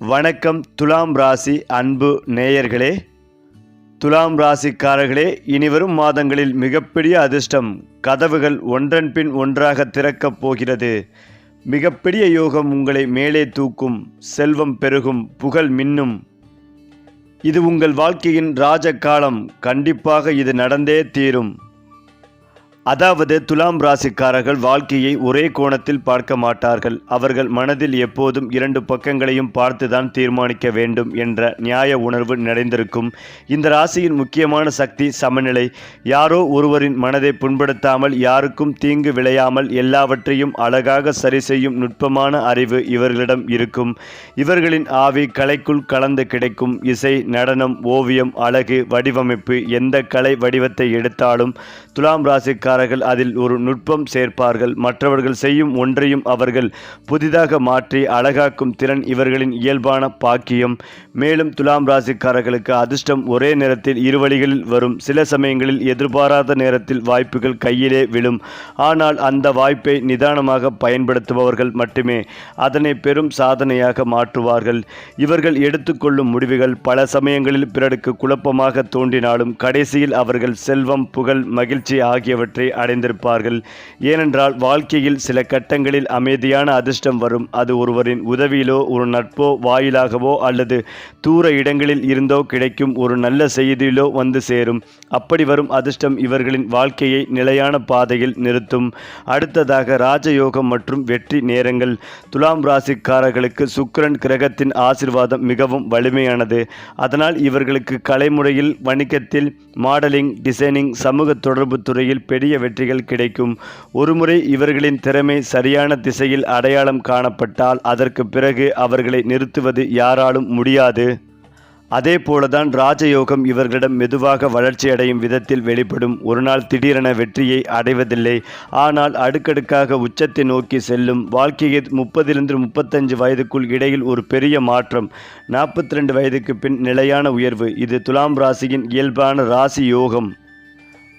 வணக்கம் துலாம் ராசி அன்பு நேயர்களே. துலாம் ராசிக்காரர்களே இனிவரும் மாதங்களில் மிகப்பெரிய அதிர்ஷ்டம் கதவுகள் ஒன்றன் பின் ஒன்றாக திறக்கப் போகிறது. மிகப்பெரிய யோகம் உங்களை மேலே தூக்கும் செல்வம் பெருகும் புகழ் மின்னும். இது உங்கள் வாழ்க்கையின் ராஜ காலம் கண்டிப்பாக இது நடந்தே தீரும். அதாவது துலாம் ராசிக்காரர்கள் வாழ்க்கையை ஒரே கோணத்தில் பார்க்க மாட்டார்கள். அவர்கள் மனதில் எப்போதும் இரண்டு பக்கங்களையும் பார்த்துதான் தீர்மானிக்க வேண்டும் என்ற நியாய உணர்வு நிறைந்திருக்கும். இந்த ராசியின் முக்கியமான சக்தி சமநிலை. யாரோ ஒருவரின் மனதை புண்படுத்தாமல் யாருக்கும் தீங்கு விளையாமல் எல்லாவற்றையும் அழகாக சரி செய்யும் நுட்பமான அறிவு இவர்களிடம் இருக்கும். இவர்களின் ஆவி கலைக்குள் கலந்து கிடைக்கும். இசை நடனம் ஓவியம் அழகு வடிவமைப்பு எந்த கலை வடிவத்தை எடுத்தாலும் துலாம் ராசிக்காரர்கள் அதில் ஒரு நுட்பம் சேர்ப்பார்கள். மற்றவர்கள் செய்யும் ஒன்றையும் அவர்கள் புதிதாக மாற்றி அழகாக்கும் திறன் இவர்களின் இயல்பான பாக்கியம். மேலும் துலாம் ராசிக்காரர்களுக்கு அதிர்ஷ்டம் ஒரே நேரத்தில் இருவழிகளில் வரும். சில சமயங்களில் எதிர்பாராத நேரத்தில் வாய்ப்புகள் கையிலே விழும். ஆனால் அந்த வாய்ப்பை நிதானமாக பயன்படுத்துபவர்கள் மட்டுமே அதனை பெரும் சாதனையாக மாற்றுவார்கள். இவர்கள் எடுத்துக்கொள்ளும் முடிவுகள் பல சமயங்களில் பிறருக்கு குழப்பமாக தோன்றினாலும் கடைசியில் அவர்கள் செல்வம் புகழ் மகிழ்ச்சி ஆகியவற்றை அடைந்திருப்பார்கள் ஏனென்றால் வாழ்க்கையில் சில கட்டங்களில் அமைதியான அதிர்ஷ்டம் வரும். அது ஒருவரின் உதவியிலோ ஒரு நட்போ வாயிலாகவோ அல்லது தூர இடங்களில் இருந்தோ கிடைக்கும் ஒரு நல்ல செய்தியிலோ வந்து சேரும். அப்படி வரும் அதிர்ஷ்டம் இவர்களின் வாழ்க்கையை நிலையான பாதையில் நிறுத்தும். அடுத்ததாக ராஜயோகம் மற்றும் வெற்றி நேரங்கள். துலாம் ராசிக்காரர்களுக்கு சுக்கிரன் கிரகத்தின் ஆசிர்வாதம் மிகவும் வலிமையானது. அதனால் இவர்களுக்கு கலைமுறையில் வணிகத்தில் மாடலிங் டிசைனிங் சமூக தொடர்பு துறையில் பெரிய வெற்றிகள் கிடைக்கும். ஒருமுறை இவர்களின் திறமை சரியான திசையில் அடையாளம் காணப்பட்டால் அதற்கு பிறகு அவர்களை நிறுத்துவது யாராலும் முடியாது. அதே போலதான் ராஜயோகம் இவர்களிடம் மெதுவாக வளர்ச்சியடையும் விதத்தில் வெளிப்படும். ஒரு நாள் திடீரென வெற்றியை அடைவதில்லை. ஆனால் அடுக்கடுக்காக உச்சத்தை நோக்கி செல்லும். வாழ்க்கையை முப்பதிலிருந்து முப்பத்தஞ்சு வயதுக்குள் இடையில் ஒரு பெரிய மாற்றம். நாற்பத்தி ரெண்டு வயதுக்கு பின் நிலையான உயர்வு. இது துலாம் ராசியின் இயல்பான ராசி யோகம்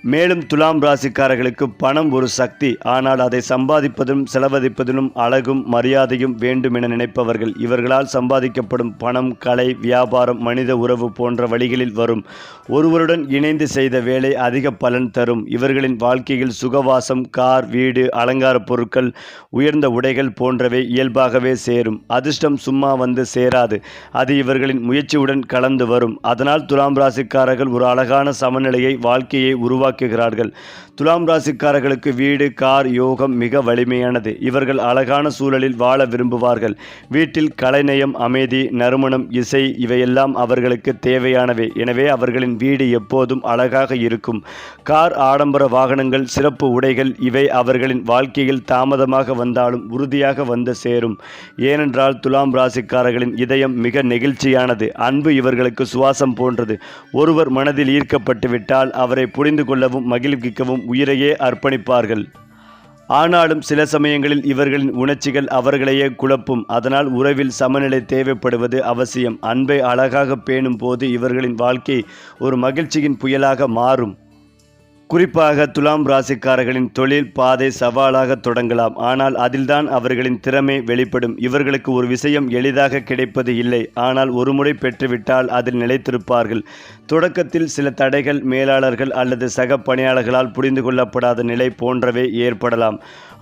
மேலும் துலாம் ராசிக்காரர்களுக்கு பணம் ஒரு சக்தி. ஆனால் அதை சம்பாதிப்பதிலும் செலவழிப்பதிலும் அழகும் மரியாதையும் வேண்டும் என நினைப்பவர்கள். இவர்களால் சம்பாதிக்கப்படும் பணம் கலை வியாபாரம் மனித உறவு போன்ற வழிகளில் வரும். ஒருவருடன் இணைந்து செய்த வேலை அதிக பலன் தரும். இவர்களின் வாழ்க்கையில் சுகவாசம் கார் வீடு அலங்கார பொருட்கள் உயர்ந்த உடைகள் போன்றவை இயல்பாகவே சேரும். அதிர்ஷ்டம் சும்மா வந்து சேராது. அது இவர்களின் முயற்சியுடன் கலந்து வரும். அதனால் துலாம் ராசிக்காரர்கள் ஒரு அழகான சமநிலையை வாழ்க்கையை உருவாக்குகிறார்கள் துலாம் ராசிக்காரர்களுக்கு வீடு கார் யோகம் மிக வலிமையானது. இவர்கள் அழகான சூழலில் வாழ விரும்புவார்கள். வீட்டில் கலைநயம் அமைதி நறுமணம் இசை இவையெல்லாம் அவர்களுக்கு தேவையானவை. எனவே அவர்களின் வீடு எப்போதும் அழகாக இருக்கும். கார் ஆடம்பர வாகனங்கள் சிறப்பு உடைகள் இவை அவர்களின் வாழ்க்கையில் தாமதமாக வந்தாலும் உறுதியாக வந்து சேரும். ஏனென்றால் துலாம் ராசிக்காரர்களின் இதயம் மிக நெகிழ்ச்சியானது. அன்பு இவர்களுக்கு சுவாசம் போன்றது. ஒருவர் மனதில் ஈர்க்கப்பட்டு விட்டால் அவரை புரிந்து கொள்ளவும் மகிழ்விக்கவும் உயிரையே அர்ப்பணிப்பார்கள். ஆனாலும் சில சமயங்களில் இவர்களின் உணர்ச்சிகள் அவர்களையே குழப்பும். அதனால் உறவில் சமநிலை தேவைப்படுவது அவசியம். அன்பை அழகாக பேணும் போது இவர்களின் வாழ்க்கை ஒரு மகிழ்ச்சியின் புயலாக மாறும். குறிப்பாக துலாம் ராசிக்காரர்களின் தொழில் பாதை சவாலாக தொடங்கலாம். ஆனால் அதில்தான் அவர்களின் திறமை வெளிப்படும். இவர்களுக்கு ஒரு விஷயம் எளிதாக கிடைப்பது இல்லை. ஆனால் ஒருமுறை பெற்றுவிட்டால் அதில் நிலைத்திருப்பார்கள். தொடக்கத்தில் சில தடைகள் மேலாளர்கள் அல்லது சக பணியாளர்களால் புரிந்து கொள்ளப்படாத நிலை போன்றவை ஏற்படலாம்.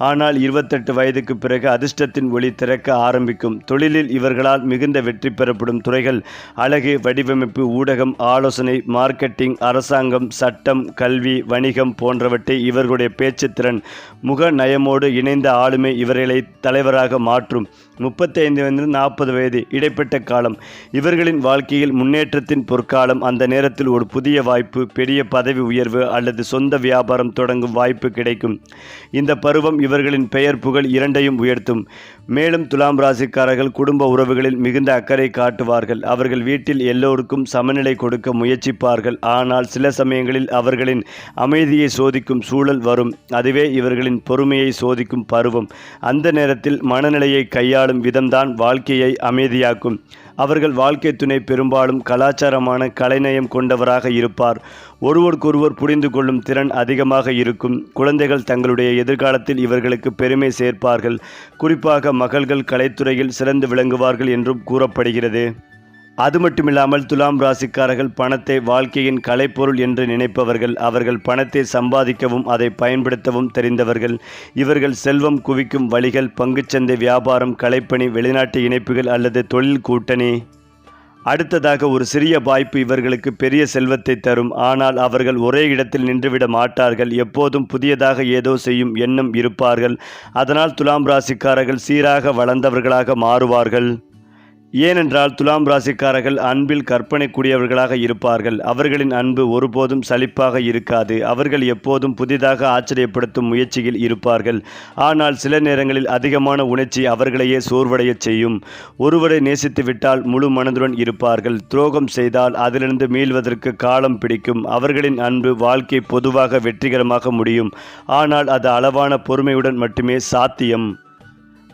ஆனால் இருபத்தெட்டு வயதுக்கு பிறகு அதிர்ஷ்டத்தின் ஒளி திறக்க ஆரம்பிக்கும். தொழிலில் இவர்களால் மிகுந்த வெற்றி பெறப்படும் துறைகள் அழகு வடிவமைப்பு ஊடகம் ஆலோசனை மார்க்கெட்டிங் அரசாங்கம் சட்டம் கல்வி வணிகம் போன்றவற்றை இவர்களுடைய பேச்சுத்திறன் முக நயமோடு இணைந்த ஆளுமை இவர்களை தலைவராக மாற்றும். முப்பத்தைந்து வயது நாற்பது வயது இடைப்பட்ட காலம். இவர்களின் வாழ்க்கையில் முன்னேற்றத்தின் பொற்காலம் அந்த நேரத்தில் ஒரு புதிய வாய்ப்பு பெரிய பதவி உயர்வு அல்லது சொந்த வியாபாரம் தொடங்கும் வாய்ப்பு கிடைக்கும். இந்த பருவம் இவர்களின் பெயர் புகழ் இரண்டையும் உயர்த்தும். மேலும் துலாம் ராசிக்காரர்கள் குடும்ப உறவுகளில் மிகுந்த அக்கறை காட்டுவார்கள். அவர்கள் வீட்டில் எல்லோருக்கும் சமநிலை கொடுக்க முயற்சிப்பார்கள். ஆனால் சில சமயங்களில் அவர்களின் அமைதியை சோதிக்கும் சூழல் வரும். அதுவே இவர்களின் பொறுமையை சோதிக்கும் பருவம். அந்த நேரத்தில் மனநிலையை கையாளும் விதம்தான் வாழ்க்கையை அமைதியாக்கும். அவர்கள் வாழ்க்கை துணை பெரும்பாலும் கலாச்சாரமான கலைநயம் கொண்டவராக இருப்பார். ஒருவருக்கொருவர் புரிந்து கொள்ளும் திறன் அதிகமாக இருக்கும். குழந்தைகள் தங்களுடைய எதிர்காலத்தில் இவர்களுக்கு பெருமை சேர்ப்பார்கள். குறிப்பாக மகள்கள் கலைத்துறையில் சிறந்து விளங்குவார்கள் என்றும் கூறப்படுகிறது. அது மட்டுமில்லாமல் துலாம் ராசிக்காரர்கள் பணத்தை வாழ்க்கையின் கலைப்பொருள் என்று நினைப்பவர்கள் அவர்கள் பணத்தை சம்பாதிக்கவும் அதை பயன்படுத்தவும் தெரிந்தவர்கள். இவர்கள் செல்வம் குவிக்கும் வழிகள் பங்குச்சந்தை வியாபாரம் கலைப்பணி வெளிநாட்டு இணைப்புகள் அல்லது தொழில் கூட்டணி. அடுத்ததாக ஒரு சிறிய வாய்ப்பு இவர்களுக்கு பெரிய செல்வத்தை தரும். ஆனால் அவர்கள் ஒரே இடத்தில் நின்றுவிட மாட்டார்கள். எப்போதும் புதியதாக ஏதோ செய்யும் எண்ணம் இருப்பார்கள். அதனால் துலாம் ராசிக்காரர்கள் சீராக வளர்ந்தவர்களாக மாறுவார்கள். ஏனென்றால் துலாம் ராசிக்காரர்கள் அன்பில் கற்பனைக்குரியவர்களாக இருப்பார்கள். அவர்களின் அன்பு ஒருபோதும் சலிப்பாக இருக்காது. அவர்கள் எப்போதும் புதிதாக ஆச்சரியப்படுத்தும் முயற்சியில் இருப்பார்கள். ஆனால் சில நேரங்களில் அதிகமான உணர்ச்சி அவர்களையே சோர்வடையச் செய்யும். ஒருவரை நேசித்து விட்டால் முழு மனதுடன் இருப்பார்கள். துரோகம் செய்தால் அதிலிருந்து மீள்வதற்கு காலம் பிடிக்கும். அவர்களின் அன்பு வாழ்க்கை பொதுவாக வெற்றிகரமாக முடியும். ஆனால் அது அளவான பொறுமையுடன் மட்டுமே சாத்தியம்.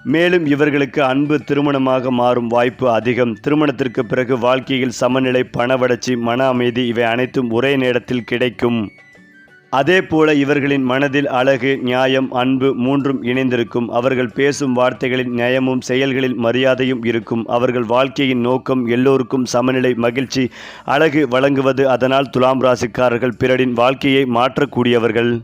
மேலும் இவர்களுக்கு அன்பு திருமணமாக மாறும் வாய்ப்பு அதிகம். திருமணத்திற்கு பிறகு வாழ்க்கையில் சமநிலை பண வளர்ச்சி மன அமைதி இவை அனைத்தும் ஒரே நேரத்தில் கிடைக்கும். அதே போல இவர்களின் மனதில் அழகு நியாயம் அன்பு மூன்றும் இணைந்திருக்கும். அவர்கள் பேசும் வார்த்தைகளின் நியாயமும் செயல்களில் மரியாதையும் இருக்கும். அவர்கள் வாழ்க்கையின் நோக்கம் எல்லோருக்கும் சமநிலை மகிழ்ச்சி அழகு வழங்குவது. அதனால் துலாம் ராசிக்காரர்கள் பிறரின் வாழ்க்கையை மாற்றக்கூடியவர்கள்.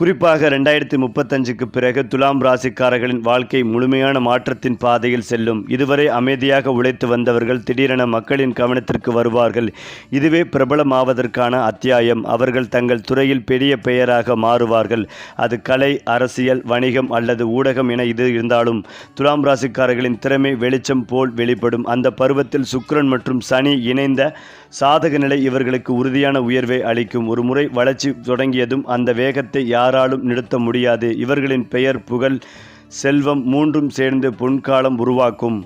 குறிப்பாக ரெண்டாயிரத்தி முப்பத்தஞ்சுக்கு பிறகு துலாம் ராசிக்காரர்களின் வாழ்க்கை முழுமையான மாற்றத்தின் பாதையில் செல்லும். இதுவரை அமைதியாக உழைத்து வந்தவர்கள் திடீரென மக்களின் கவனத்திற்கு வருவார்கள். இதுவே பிரபலமாவதற்கான அத்தியாயம். அவர்கள் தங்கள் துறையில் பெரிய பெயராக மாறுவார்கள். அது கலை அரசியல் வணிகம் அல்லது ஊடகம் என இது இருந்தாலும் துலாம் ராசிக்காரர்களின் திறமை வெளிச்சம் போல் வெளிப்படும். அந்த பருவத்தில் சுக்கரன் மற்றும் சனி இணைந்த சாதக நிலை இவர்களுக்கு உறுதியான உயர்வை அளிக்கும். ஒரு முறை வளர்ச்சி தொடங்கியதும் அந்த வேகத்தை யாராலும் நிறுத்த முடியாது. இவர்களின் பெயர் புகழ் செல்வம் மூன்றும் சேர்ந்து பொன்காலம் உருவாக்கும்.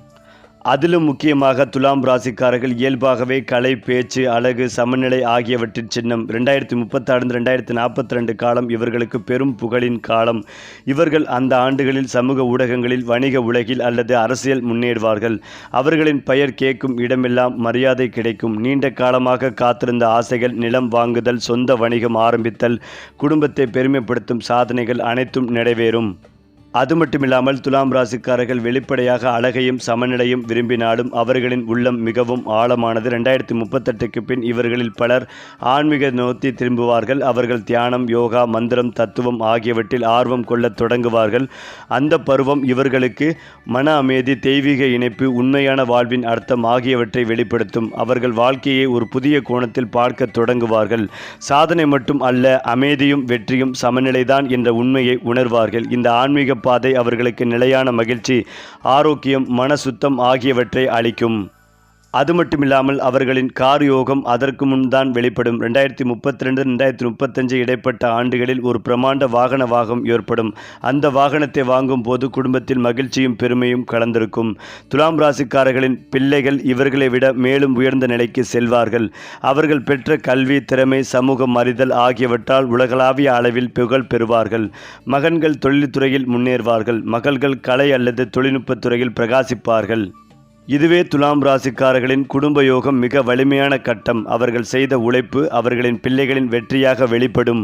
அதிலும் முக்கியமாக துலாம் ராசிக்காரர்கள் இயல்பாகவே கலை பேச்சு அழகு சமநிலை ஆகியவற்றின் சின்னம். ரெண்டாயிரத்தி முப்பத்தாறு ரெண்டாயிரத்தி நாற்பத்தி ரெண்டு காலம் இவர்களுக்கு பெரும் புகழின் காலம். இவர்கள் அந்த ஆண்டுகளில் சமூக ஊடகங்களில் வணிக உலகில் அல்லது அரசியல் முன்னேறுவார்கள். அவர்களின் பெயர் கேட்கும் இடமெல்லாம் மரியாதை கிடைக்கும். நீண்ட காலமாக காத்திருந்த ஆசைகள் நிலம் வாங்குதல் சொந்த வணிகம் ஆரம்பித்தல் குடும்பத்தை பெருமைப்படுத்தும் சாதனைகள் அனைத்தும் நிறைவேறும். அது மட்டுமில்லாமல் துலாம் ராசிக்காரர்கள் வெளிப்படையாக அழகையும் சமநிலையும் விரும்பினாலும் அவர்களின் உள்ளம் மிகவும் ஆழமானது. ரெண்டாயிரத்தி முப்பத்தெட்டுக்கு பின் இவர்களில் பலர் ஆன்மீக நோக்கி திரும்புவார்கள். அவர்கள் தியானம் யோகா மந்திரம் தத்துவம் ஆகியவற்றில் ஆர்வம் கொள்ளத் தொடங்குவார்கள். அந்த பருவம் இவர்களுக்கு மன அமைதி தெய்வீக இணைப்பு உண்மையான வாழ்வின் அர்த்தம் ஆகியவற்றை வெளிப்படுத்தும். அவர்கள் வாழ்க்கையை ஒரு புதிய கோணத்தில் பார்க்க தொடங்குவார்கள். சாதனை மட்டும் அல்ல அமைதியும் வெற்றியும் சமநிலைதான் என்ற உண்மையை உணர்வார்கள். இந்த ஆன்மீக பாதை அவர்களுக்கு நிலையான மகிழ்ச்சி ஆரோக்கியம் மன சுத்தம் ஆகியவற்றை அளிக்கும். அது மட்டுமில்லாமல் அவர்களின் கார் யோகம் அதற்கு முன் தான் வெளிப்படும். ரெண்டாயிரத்தி முப்பத்தி ரெண்டு ரெண்டாயிரத்தி முப்பத்தஞ்சு இடைப்பட்ட ஆண்டுகளில் ஒரு பிரமாண்ட வாகன வாகம் ஏற்படும். அந்த வாகனத்தை வாங்கும் போது குடும்பத்தில் மகிழ்ச்சியும் பெருமையும் கலந்திருக்கும். துலாம் ராசிக்காரர்களின் பிள்ளைகள் இவர்களை விட மேலும் உயர்ந்த நிலைக்கு செல்வார்கள். அவர்கள் பெற்ற கல்வி திறமை சமூகம் அறிதல் ஆகியவற்றால் உலகளாவிய அளவில் புகழ் பெறுவார்கள். மகன்கள் தொழில்துறையில் முன்னேறுவார்கள். மகள்கள் கலை அல்லது தொழில்நுட்பத் துறையில் பிரகாசிப்பார்கள். இதுவே துலாம் ராசிக்காரர்களின் குடும்ப யோகம் மிக வலிமையான கட்டம். அவர்கள் செய்த உழைப்பு அவர்களின் பிள்ளைகளின் வெற்றியாக வெளிப்படும்.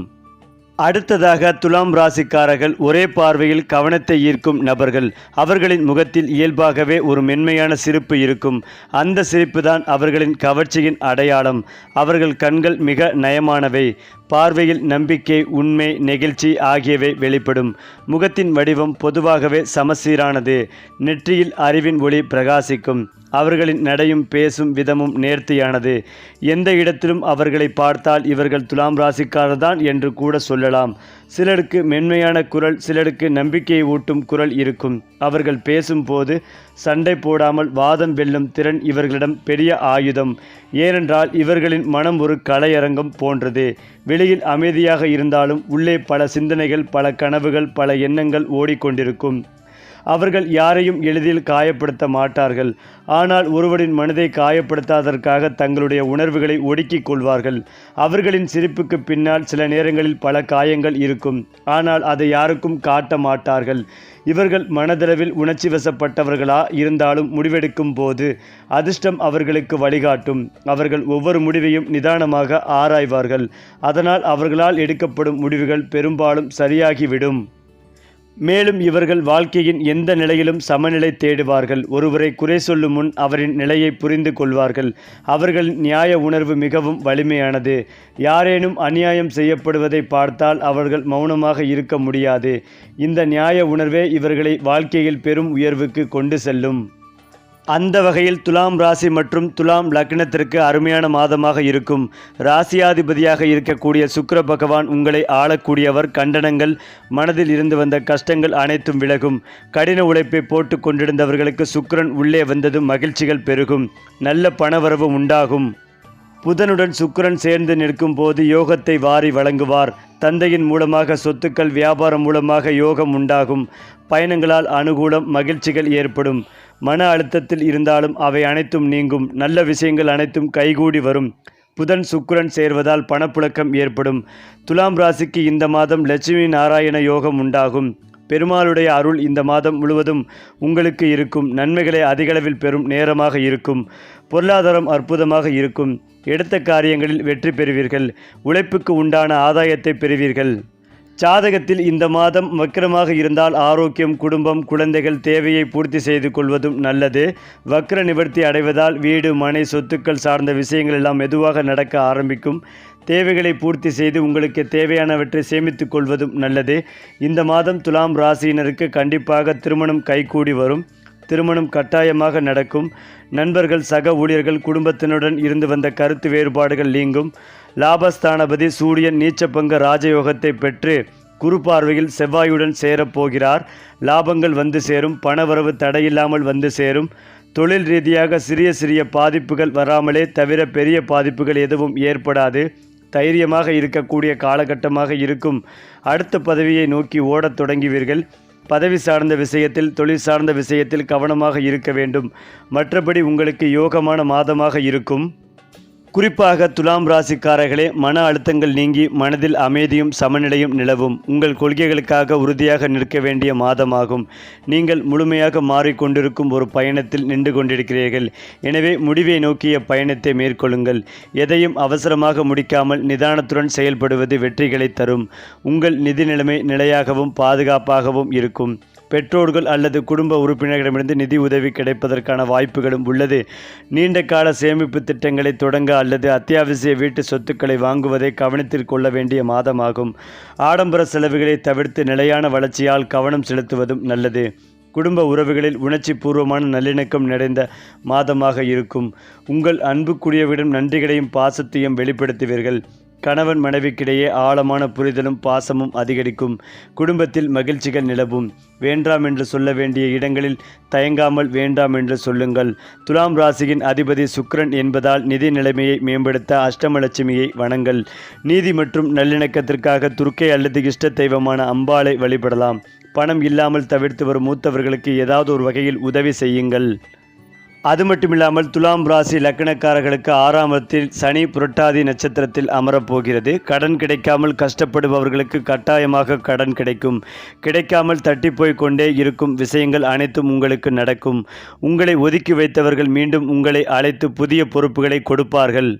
அடுத்ததாக துலாம் ராசிக்காரர்கள் ஒரே பார்வையில் கவனத்தை ஈர்க்கும் நபர்கள். அவர்களின் முகத்தில் இயல்பாகவே ஒரு மென்மையான சிரிப்பு இருக்கும். அந்த சிரிப்பு தான் அவர்களின் கவர்ச்சியின் அடையாளம். அவர்கள் கண்கள் மிக நயமானவை. பார்வையில் நம்பிக்கை உண்மை நெகிழ்ச்சி ஆகியவை வெளிப்படும். முகத்தின் வடிவம் பொதுவாகவே சமசீரானது. நெற்றியில் அறிவின் ஒளி பிரகாசிக்கும். அவர்களின் நடையும் பேசும் விதமும் நேர்த்தியானது. எந்த இடத்திலும் அவர்களை பார்த்தால் இவர்கள் துலாம் ராசிக்காரர்தான் என்று கூட சொல்லலாம். சிலருக்கு மென்மையான குரல் சிலருக்கு நம்பிக்கையை ஊட்டும் குரல் இருக்கும். அவர்கள் பேசும்போது சண்டை போடாமல் வாதம் வெல்லும் திறன் இவர்களிடம் பெரிய ஆயுதம். ஏனென்றால் இவர்களின் மனம் ஒரு கலையரங்கம் போன்றது. வெளியில் அமைதியாக இருந்தாலும் உள்ளே பல சிந்தனைகள் பல கனவுகள் பல எண்ணங்கள் ஓடிக்கொண்டிருக்கும். அவர்கள் யாரையும் எளிதில் காயப்படுத்த மாட்டார்கள். ஆனால் ஒருவரின் மனதை காயப்படுத்தாதற்காக தங்களுடைய உணர்வுகளை ஒடுக்கிக் கொள்வார்கள். அவர்களின் சிரிப்புக்கு பின்னால் சில நேரங்களில் பல காயங்கள் இருக்கும். ஆனால் அதை யாருக்கும் காட்ட மாட்டார்கள். இவர்கள் மனதளவில் உணர்ச்சி வசப்பட்டவர்களா இருந்தாலும் முடிவெடுக்கும் போது அதிர்ஷ்டம் அவர்களுக்கு வழிகாட்டும். அவர்கள் ஒவ்வொரு முடிவையும் நிதானமாக ஆராய்வார்கள். அதனால் அவர்களால் எடுக்கப்படும் முடிவுகள் பெரும்பாலும் சரியாகிவிடும். மேலும் இவர்கள் வாழ்க்கையின் எந்த நிலையிலும் சமநிலை தேடுவார்கள். ஒருவரை குறை சொல்லும் முன் அவரின் நிலையை புரிந்து கொள்வார்கள். அவர்கள் நியாய உணர்வு மிகவும் வலிமையானது. யாரேனும் அநியாயம் செய்யப்படுவதை பார்த்தால் அவர்கள் மௌனமாக இருக்க முடியாது. இந்த நியாய உணர்வே இவர்களை வாழ்க்கையில் பெரும் உயர்வுக்கு கொண்டு செல்லும். அந்த வகையில் துலாம் ராசி மற்றும் துலாம் லக்னத்திற்கு அருமையான மாதமாக இருக்கும். ராசியாதிபதியாக இருக்கக்கூடிய சுக்கிர பகவான் உங்களை ஆளக்கூடியவர். கண்டனங்கள் மனதில் இருந்து வந்த கஷ்டங்கள் அனைத்தும் விலகும். கடின உழைப்பை போட்டு கொண்டிருந்தவர்களுக்கு சுக்கிரன் உள்ளே வந்ததும் மகிழ்ச்சிகள் பெருகும். நல்ல பணவரவு உண்டாகும். புதனுடன் சுக்கரன் சேர்ந்து நிற்கும் போது யோகத்தை வாரி வழங்குவார். தந்தையின் மூலமாக சொத்துக்கள் வியாபாரம் மூலமாக யோகம் உண்டாகும். பயணங்களால் அனுகூலம் மகிழ்ச்சிகள் ஏற்படும். மன அழுத்தத்தில் இருந்தாலும் அவை அனைத்தும் நீங்கும். நல்ல விஷயங்கள் அனைத்தும் கைகூடி வரும். புதன் சுக்கிரன் சேர்வதால் பணப்புழக்கம் ஏற்படும். துலாம் ராசிக்கு இந்த மாதம் லட்சுமி நாராயண யோகம் உண்டாகும். பெருமாளுடைய அருள் இந்த மாதம் முழுவதும் உங்களுக்கு இருக்கும். நன்மைகளை அதிகளவில் பெறும் நேரமாக இருக்கும். பொருளாதாரம் அற்புதமாக இருக்கும். எடுத்த காரியங்களில் வெற்றி பெறுவீர்கள். உழைப்புக்கு உண்டான ஆதாயத்தை பெறுவீர்கள். ஜாதகத்தில் இந்த மாதம் வக்கிரமாக இருந்தால் ஆரோக்கியம் குடும்பம் குழந்தைகள் தேவையை பூர்த்தி செய்து கொள்வதும் நல்லது. வக்ர நிவர்த்தி அடைவதால் வீடு மனை சொத்துக்கள் சார்ந்த விஷயங்கள் எல்லாம் மெதுவாக நடக்க ஆரம்பிக்கும். தேவைகளை பூர்த்தி செய்து உங்களுக்கு தேவையானவற்றை சேமித்து கொள்வதும் நல்லது. இந்த மாதம் துலாம் ராசியினருக்கு கண்டிப்பாக திருமணம் கைகூடி வரும். திருமணம் கட்டாயமாக நடக்கும். நண்பர்கள் சக ஊழியர்கள் குடும்பத்தினுடன் இருந்து வந்த கருத்து வேறுபாடுகள் நீங்கும். லாபஸ்தானபதி சூரியன் நீச்சப்பங்க ராஜயோகத்தை பெற்று குரு பார்வையில் செவ்வாயுடன் சேரப்போகிறார். லாபங்கள் வந்து சேரும் பணவரவு தடையில்லாமல் வந்து சேரும். தொழில் ரீதியாக சிறிய சிறிய பாதிப்புகள் வராமலே தவிர பெரிய பாதிப்புகள் எதுவும் ஏற்படாது. தைரியமாக இருக்கக்கூடிய காலகட்டமாக இருக்கும். அடுத்த பதவியை நோக்கி ஓடத் தொடங்குவீர்கள். பதவி சார்ந்த விஷயத்தில் தொழில் சார்ந்த விஷயத்தில் கவனமாக இருக்க வேண்டும். மற்றபடி உங்களுக்கு யோகமான மாதமாக இருக்கும். குறிப்பாக துலாம் ராசிக்காரர்களே மன அழுத்தங்கள் நீங்கி மனதில் அமைதியும் சமநிலையும் நிலவும். உங்கள் கொள்கைகளுக்காக உறுதியாக நிற்க வேண்டிய மாதமாகும். நீங்கள் முழுமையாக மாறிக்கொண்டிருக்கும் ஒரு பயணத்தில் நின்று கொண்டிருக்கிறீர்கள். எனவே முடிவை நோக்கிய பயணத்தை மேற்கொள்ளுங்கள். எதையும் அவசரமாக முடிக்காமல் நிதானத்துடன் செயல்படுவது வெற்றிகளை தரும். உங்கள் நிதி நிலைமை நிலையாகவும் பாதுகாப்பாகவும் இருக்கும். பெற்றோர்கள் அல்லது குடும்ப உறுப்பினர்களிடமிருந்து நிதி உதவி கிடைப்பதற்கான வாய்ப்புகளும் உள்ளது. நீண்ட கால சேமிப்பு திட்டங்களை தொடங்க அல்லது அத்தியாவசிய வீட்டு சொத்துக்களை வாங்குவதை கவனத்தில் கொள்ள வேண்டிய மாதமாகும். ஆடம்பர செலவுகளை தவிர்த்து நிலையான வளர்ச்சியால் கவனம் செலுத்துவதும் நல்லது. குடும்ப உறவுகளில் உணர்ச்சி பூர்வமான நல்லிணக்கம் நிறைந்த மாதமாக இருக்கும். உங்கள் அன்புக்குரியவிடம் நன்றிகளையும் பாசத்தையும் வெளிப்படுத்துவீர்கள். கணவன் மனைவிக்கிடையே ஆழமான புரிதலும் பாசமும் அதிகரிக்கும். குடும்பத்தில் மகிழ்ச்சிகள் நிலவும். வேண்டாம் என்று சொல்ல வேண்டிய இடங்களில் தயங்காமல் வேண்டாம் என்று சொல்லுங்கள். துலாம் ராசியின் அதிபதி சுக்ரன் என்பதால் நிதி நிலைமையை மேம்படுத்த அஷ்டமலட்சுமியை வணங்கள். நீதி மற்றும் நல்லிணக்கத்திற்காக துர்க்கை அல்லது இஷ்ட தெய்வமான அம்பாளை வழிபடலாம். பணம் இல்லாமல் தவிர்த்து வரும் மூத்தவர்களுக்கு ஏதாவது ஒரு வகையில் உதவி செய்யுங்கள். அது மட்டுமில்லாமல் துலாம் ராசி லக்கணக்காரர்களுக்கு ஆறாமத்தில் சனி புரட்டாதி நட்சத்திரத்தில் அமரப்போகிறது. கடன் கிடைக்காமல் கஷ்டப்படுபவர்களுக்கு கட்டாயமாக கடன் கிடைக்கும். கிடைக்காமல் தட்டி போய் கொண்டே இருக்கும் விஷயங்கள் அனைத்தும் உங்களுக்கு நடக்கும். உங்களை ஒதுக்கி வைத்தவர்கள் மீண்டும் உங்களை அழைத்து புதிய பொறுப்புகளை கொடுப்பார்கள்.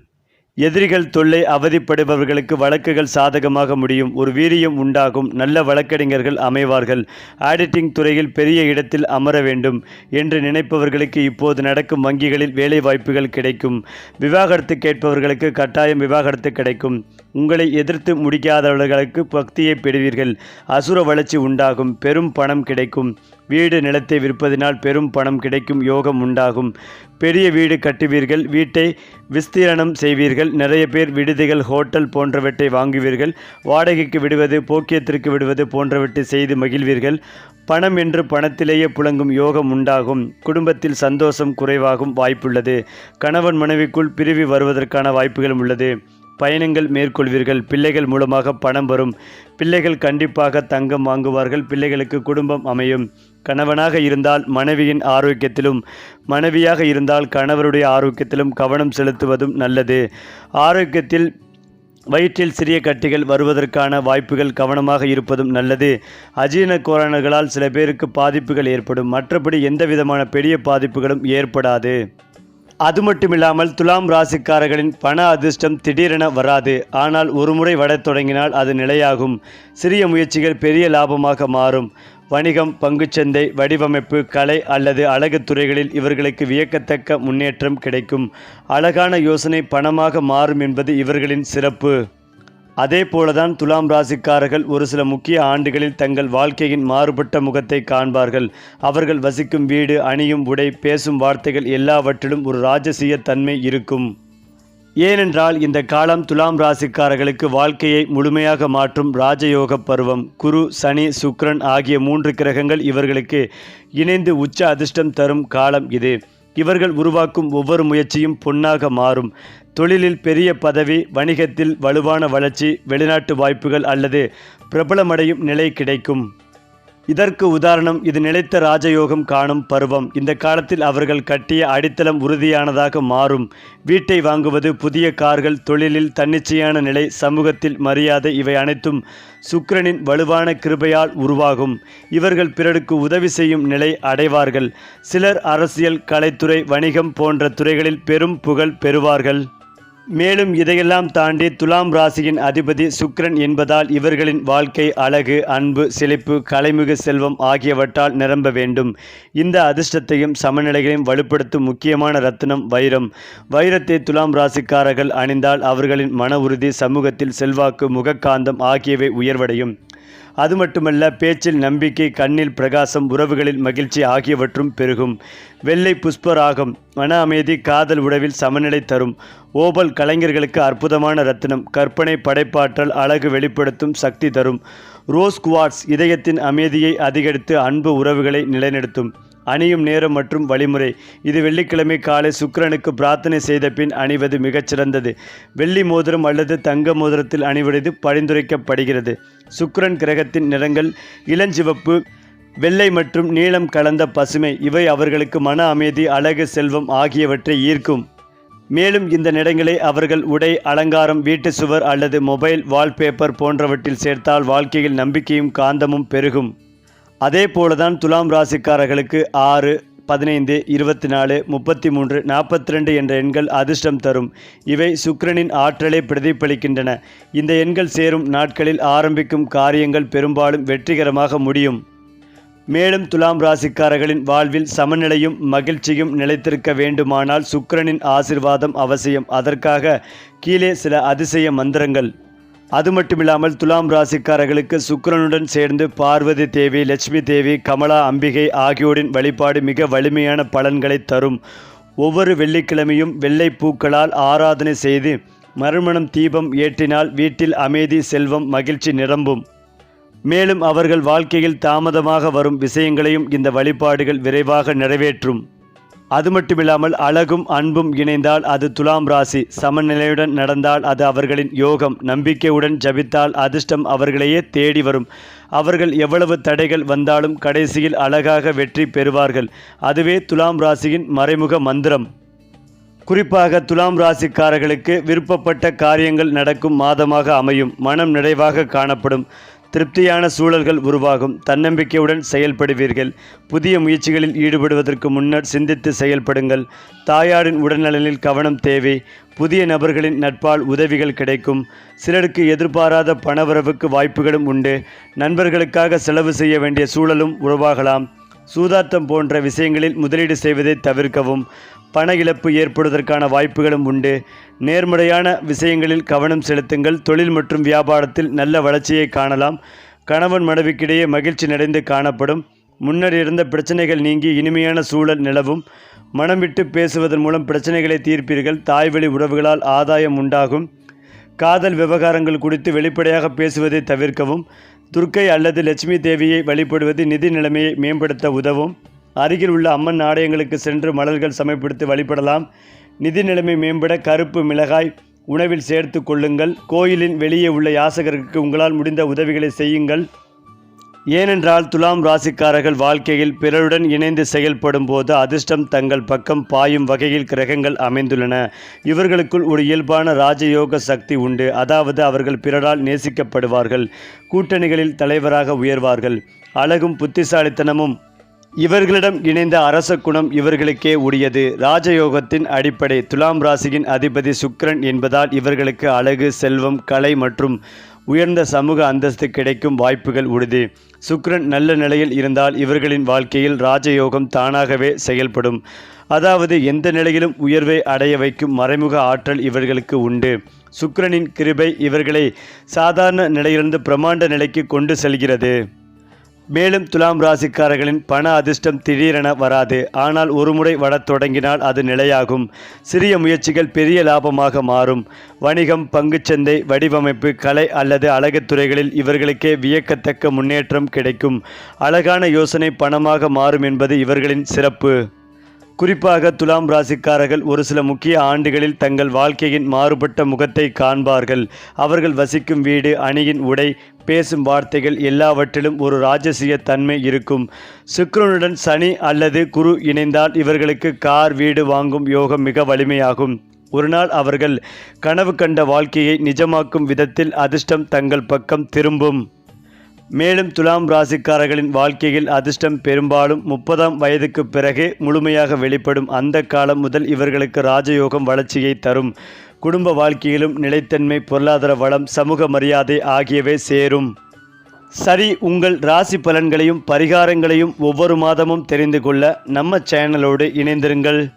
எதிரிகள் தொல்லை அவதிப்படுபவர்களுக்கு வழக்குகள் சாதகமாக முடியும். ஒரு வீரியம் உண்டாகும். நல்ல வழக்கறிஞர்கள் அமைவார்கள். ஆடிட்டிங் துறையில் பெரிய இடத்தில் அமர வேண்டும் என்று நினைப்பவர்களுக்கு இப்போது நடக்கும் வங்கிகளில் வேலை வாய்ப்புகள் கிடைக்கும். விவாகரத்து கேட்பவர்களுக்கு கட்டாயம் விவாகரத்து கிடைக்கும். உங்களை எதிர்த்து முடிக்காதவர்களுக்கு பக்தியை பெறுவீர்கள். அசுர வளர்ச்சி உண்டாகும். பெரும் பணம் கிடைக்கும். வீடு நிலத்தை விற்பதினால் பெரும் பணம் கிடைக்கும். யோகம் உண்டாகும். பெரிய வீடு கட்டுவீர்கள். வீட்டை விஸ்தீரணம் செய்வீர்கள். நிறைய பேர் விடுதிகள் ஹோட்டல் போன்றவற்றை வாங்குவீர்கள். வாடகைக்கு விடுவது போக்கியத்திற்கு விடுவது போன்றவற்றை செய்து மகிழ்வீர்கள். பணம் என்று பணத்திலேயே புழங்கும் யோகம் உண்டாகும். குடும்பத்தில் சந்தோஷம் குறைவாகும் வாய்ப்புள்ளது. கணவன் மனைவிக்குள் பிரிவி வருவதற்கான வாய்ப்புகளும் உள்ளது. பயணங்கள் மேற்கொள்வீர்கள். பிள்ளைகள் மூலமாக பணம் வரும். பிள்ளைகள் கண்டிப்பாக தங்கம் வாங்குவார்கள். பிள்ளைகளுக்கு குடும்பம் அமையும். கணவனாக இருந்தால் மனைவியின் ஆரோக்கியத்திலும் மனைவியாக இருந்தால் கணவருடைய ஆரோக்கியத்திலும் கவனம் செலுத்துவதும் நல்லது. ஆரோக்கியத்தில் வயிற்றில் சிறிய கட்டிகள் வருவதற்கான வாய்ப்புகள் கவனமாக இருப்பதும் நல்லது. அஜீரண கோரணர்களால் சில பேருக்கு பாதிப்புகள் ஏற்படும். மற்றபடி எந்த விதமான பெரிய பாதிப்புகளும் ஏற்படாது. அது மட்டுமில்லாமல் துலாம் ராசிக்காரர்களின் பண அதிர்ஷ்டம் திடீரென வராது. ஆனால் ஒருமுறை வடத் தொடங்கினால் அது நிலையாகும். சிறிய முயற்சிகள் பெரிய லாபமாக மாறும். வணிகம் பங்குச்சந்தை வடிவமைப்பு கலை அல்லது அழகு துறைகளில் இவர்களுக்கு வியக்கத்தக்க முன்னேற்றம் கிடைக்கும். அழகான யோசனை பணமாக மாறும் என்பது இவர்களின் சிறப்பு. அதே போலதான் துலாம் ராசிக்காரர்கள் ஒரு சில முக்கிய ஆண்டுகளில் தங்கள் வாழ்க்கையின் மாறுபட்ட முகத்தை காண்பார்கள். அவர்கள் வசிக்கும் வீடு அணியும் உடை பேசும் வார்த்தைகள் எல்லாவற்றிலும் ஒரு ராஜசீய தன்மை இருக்கும். ஏனென்றால் இந்த காலம் துலாம் ராசிக்காரர்களுக்கு வாழ்க்கையை முழுமையாக மாற்றும் ராஜயோக பருவம். குரு சனி சுக்ரன் ஆகிய மூன்று கிரகங்கள் இவர்களுக்கு இணைந்து உச்ச அதிர்ஷ்டம் தரும் காலம் இது. இவர்கள் உருவாக்கும் ஒவ்வொரு முயற்சியும் பொன்னாக மாறும். தொழிலில் பெரிய பதவி வணிகத்தில் வலுவான வளர்ச்சி வெளிநாட்டு வாய்ப்புகள் அல்லது பிரபலமடையும் நிலை கிடைக்கும். இதற்கு உதாரணம் இது நிலைத்த ராஜயோகம் காணும் பருவம். இந்த காலத்தில் அவர்கள் கட்டிய அடித்தளம் உறுதியானதாக மாறும். வீட்டை வாங்குவது புதிய கார்கள் தொழிலில் தன்னிச்சையான நிலை சமூகத்தில் மரியாதை இவை அனைத்தும் சுக்கிரனின் வலுவான கிருபையால் உருவாகும். இவர்கள் பிறருக்கு உதவி செய்யும் நிலை அடைவார்கள். சிலர் அரசியல் கலைத்துறை வணிகம் போன்ற துறைகளில் பெரும் புகழ் பெறுவார்கள். மேலும் இதையெல்லாம் தாண்டி துலாம் ராசியின் அதிபதி சுக்ரன் என்பதால் இவர்களின் வாழ்க்கை அழகு அன்பு செழிப்பு கலைமிகு செல்வம் ஆகியவற்றால் நிரம்ப வேண்டும். இந்த அதிர்ஷ்டத்தையும் சமநிலைகளையும் வலுப்படுத்தும் முக்கியமான ரத்தினம் வைரம். வைரத்தை துலாம் ராசிக்காரர்கள் அணிந்தால் அவர்களின் மன உறுதி சமூகத்தில் செல்வாக்கு முகக்காந்தம் ஆகியவை உயர்வடையும். அது மட்டுமல்ல பேச்சில் நம்பிக்கை கண்ணில் பிரகாசம் உறவுகளில் மகிழ்ச்சி ஆகியவற்றும் பெருகும். வெள்ளை புஷ்பராகம் மன அமைதி காதல் உறவில் சமநிலை தரும். ஓபல் கலைஞர்களுக்கு அற்புதமான ரத்தினம். கற்பனை படைப்பாற்றல் அழகு வெளிப்படுத்தும் சக்தி தரும். ரோஸ் குவாட்ஸ் இதயத்தின் அமைதியை அதிகரித்து அன்பு உறவுகளை நிலைநிறுத்தும். அணியும் நேரம் மற்றும் வழிமுறை. இது வெள்ளிக்கிழமை காலை சுக்கிரனுக்கு பிரார்த்தனை செய்த பின் அணிவது மிகச்சிறந்தது. வெள்ளி மோதிரம் அல்லது தங்க மோதிரத்தில் அணிவது பரிந்துரைக்கப்படுகிறது. சுக்கிரன் கிரகத்தின் நிறங்கள் இளஞ்சிவப்பு வெள்ளை மற்றும் நீளம் கலந்த பசுமை இவை அவர்களுக்கு மன அமைதி அழகு செல்வம் ஆகியவற்றை ஈர்க்கும். மேலும் இந்த நிறங்களை அவர்கள் உடை அலங்காரம் வீட்டு சுவர் அல்லது மொபைல் வால்பேப்பர் போன்றவற்றில் சேர்த்தால் வாழ்க்கையில் நம்பிக்கையும் காந்தமும் பெருகும். அதே போலதான் துலாம் ராசிக்காரர்களுக்கு ஆறு பதினைந்து இருபத்தி நாலு முப்பத்தி மூன்று நாற்பத்தி ரெண்டு என்ற எண்கள் அதிர்ஷ்டம் தரும். இவை சுக்கிரனின் ஆற்றலை பிரதிபலிக்கின்றன. இந்த எண்கள் சேரும் நாட்களில் ஆரம்பிக்கும் காரியங்கள் பெரும்பாலும் வெற்றிகரமாக முடியும். மேலும் துலாம் ராசிக்காரர்களின் வாழ்வில் சமநிலையும் மகிழ்ச்சியும் நிலைத்திருக்க வேண்டுமானால் சுக்கிரனின் ஆசிர்வாதம் அவசியம். அதற்காக கீழே சில அதிசய மந்திரங்கள். அது மட்டுமில்லாமல் துலாம் ராசிக்காரர்களுக்கு சுக்கரனுடன் சேர்ந்து பார்வதி தேவி லட்சுமி தேவி கமலா அம்பிகை ஆகியோரின் வழிபாடு மிக வலிமையான பலன்களை தரும். ஒவ்வொரு வெள்ளிக்கிழமையும் வெள்ளை பூக்களால் ஆராதனை செய்து மறுமணம் தீபம் ஏற்றினால் வீட்டில் அமைதி செல்வம் மகிழ்ச்சி நிரம்பும். மேலும் அவர்கள் வாழ்க்கையில் தாமதமாக வரும் விஷயங்களையும் இந்த வழிபாடுகள் விரைவாக நிறைவேற்றும். அது மட்டுமில்லாமல் அழகும் அன்பும் இணைந்தால் அது துலாம் ராசி. சமநிலையுடன் நடந்தால் அது அவர்களின் யோகம். நம்பிக்கையுடன் ஜபித்தால் அதிர்ஷ்டம் அவர்களையே தேடி வரும். அவர்கள் எவ்வளவு தடைகள் வந்தாலும் கடைசியில் அழகாக வெற்றி பெறுவார்கள். அதுவே துலாம் ராசியின் மறைமுக மந்திரம். குறிப்பாக துலாம் ராசிக்காரர்களுக்கு விருப்பப்பட்ட காரியங்கள் நடக்கும் மாதமாக அமையும். மனம் நிறைவாக காணப்படும். திருப்தியான சூழல்கள் உருவாகும். தன்னம்பிக்கையுடன் செயல்படுவீர்கள். புதிய முயற்சிகளில் ஈடுபடுவதற்கு முன்னர் சிந்தித்து செயல்படுங்கள். தாயாரின் உடல்நலனில் கவனம் தேவை. புதிய நபர்களின் நட்பால் உதவிகள் கிடைக்கும். சிலருக்கு எதிர்பாராத பணவரவுக்கு வாய்ப்புகளும் உண்டு. நண்பர்களுக்காக செலவு செய்ய வேண்டிய சூழலும் உருவாகலாம். சூதாட்டம் போன்ற விஷயங்களில் முதலீடு செய்வதை தவிர்க்கவும். பண இழப்பு ஏற்படுவதற்கான வாய்ப்புகளும் உண்டு. நேர்மறையான விஷயங்களில் கவனம் செலுத்துங்கள். தொழில் மற்றும் வியாபாரத்தில் நல்ல வளர்ச்சியை காணலாம். கணவன் மனைவிக்கிடையே மகிழ்ச்சி நிறைந்து காணப்படும். முன்னர் இருந்த பிரச்சனைகள் நீங்கி இனிமையான சூழல் நிலவும். மனம் விட்டு பேசுவதன் மூலம் பிரச்சனைகளை தீர்ப்பீர்கள். தாய்வழி உறவுகளால் ஆதாயம் உண்டாகும். காதல் விவகாரங்கள் குறித்து வெளிப்படையாக பேசுவதை தவிர்க்கவும். துர்க்கை அல்லது லட்சுமி தேவியை வழிபடுவது நிதி நிலைமையை மேம்படுத்த உதவும். அருகில் உள்ள அம்மன் ஆலயங்களுக்கு சென்று மலர்கள் சமர்ப்பித்து வழிபடலாம். நிதி நிலைமை மேம்பட கருப்பு மிளகாய் உணவில் சேர்த்து கொள்ளுங்கள். கோயிலின் வெளியே உள்ள யாசகருக்கு உங்களால் முடிந்த உதவிகளை செய்யுங்கள். ஏனென்றால் துலாம் ராசிக்காரர்கள் வாழ்க்கையில் பிறருடன் இணைந்து செயல்படும் போது அதிர்ஷ்டம் தங்கள் பக்கம் பாயும் வகையில் கிரகங்கள் அமைந்துள்ளன. இவர்களுக்குள் ஒரு இயல்பான ராஜயோக சக்தி உண்டு. அதாவது அவர்கள் பிறரால் நேசிக்கப்படுவார்கள். கூட்டணிகளில் தலைவராக உயர்வார்கள். அழகும் புத்திசாலித்தனமும் இவர்களிடம் இணைந்த அரச குணம் இவர்களுக்கே உரியது. ராஜயோகத்தின் அடிப்படை துலாம் ராசியின் அதிபதி சுக்ரன் என்பதால் இவர்களுக்கு அழகு செல்வம் கலை மற்றும் உயர்ந்த சமூக அந்தஸ்து கிடைக்கும் வாய்ப்புகள் உறுதி. சுக்ரன் நல்ல நிலையில் இருந்தால் இவர்களின் வாழ்க்கையில் ராஜயோகம் தானாகவே செயல்படும். அதாவது எந்த நிலையிலும் உயர்வை அடைய வைக்கும் மறைமுக ஆற்றல் இவர்களுக்கு உண்டு. சுக்கிரனின் கிருபை இவர்களை சாதாரண நிலையிலிருந்து பிரமாண்ட நிலைக்கு கொண்டு செல்கிறது. மேலும் துலாம் ராசிக்காரர்களின் பண அதிர்ஷ்டம் திடீரென வராது. ஆனால் ஒருமுறை வரத் தொடங்கினால் அது நிலையாகும். சிறிய முயற்சிகள் பெரிய லாபமாக மாறும். வணிகம் பங்குச்சந்தை வடிவமைப்பு கலை அல்லது அழகுத் துறைகளில் இவர்களுக்கே வியக்கத்தக்க முன்னேற்றம் கிடைக்கும். அழகான யோசனை பணமாக மாறும் என்பது இவர்களின் சிறப்பு. குறிப்பாக துலாம் ராசிக்காரர்கள் ஒரு சில முக்கிய ஆண்டுகளில் தங்கள் வாழ்க்கையின் மாறுபட்ட முகத்தை காண்பார்கள். அவர்கள் வசிக்கும் வீடு அணியின் உடை பேசும் வார்த்தைகள் எல்லாவற்றிலும் ஒரு ராஜசிய தன்மை இருக்கும். சுக்கிரனுடன் சனி அல்லது குரு இணைந்தால் இவர்களுக்கு கார் வீடு வாங்கும் யோகம் மிக வலிமையாகும். ஒரு நாள் அவர்கள் கனவு கண்ட வாழ்க்கையை நிஜமாக்கும் விதத்தில் அதிர்ஷ்டம் தங்கள் பக்கம் திரும்பும். மேலும் துலாம் ராசிக்காரர்களின் வாழ்க்கையில் அதிர்ஷ்டம் பெரும்பாலும் முப்பதாம் வயதுக்கு பிறகு முழுமையாக வெளிப்படும் அந்த காலம் முதல் இவர்களுக்கு ராஜயோகம் வளர்ச்சியை தரும். குடும்ப வாழ்க்கையிலும் நிலைத்தன்மை பொருளாதார வளம் சமூக மரியாதை ஆகியவை சேரும். சரி உங்கள் ராசி பலன்களையும் பரிகாரங்களையும் ஒவ்வொரு மாதமும் தெரிந்து கொள்ள நம்ம சேனலோடு இணைந்திருங்கள்.